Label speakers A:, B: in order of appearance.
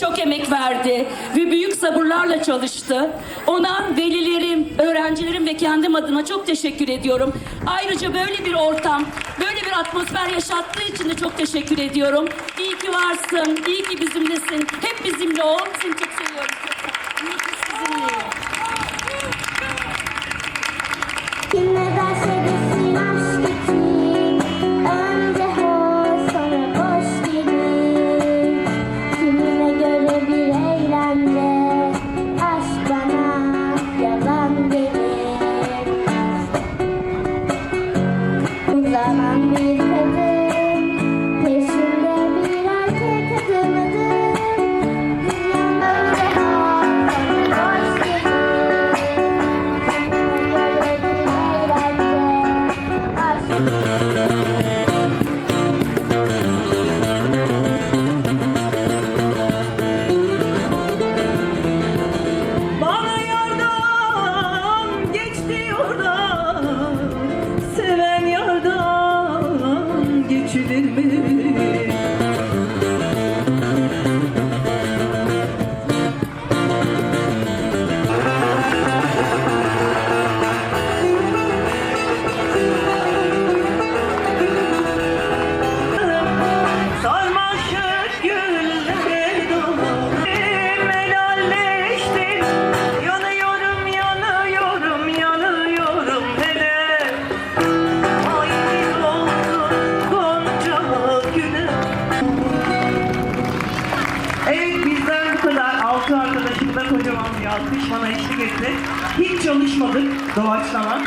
A: Çok emek verdi. Ve büyük çok çalıştı. Ona velilerim, öğrencilerim ve kendim adına çok teşekkür ediyorum. Ayrıca böyle bir ortam, böyle bir atmosfer yaşattığı için de çok teşekkür ediyorum. İyi ki varsın, iyi ki bizimlesin. Hep bizimle ol. Seni çok seviyorum.
B: verme arkadaşım da kocaman bir alkış bana eşlik etti. Hiç çalışmadık doğaçlama.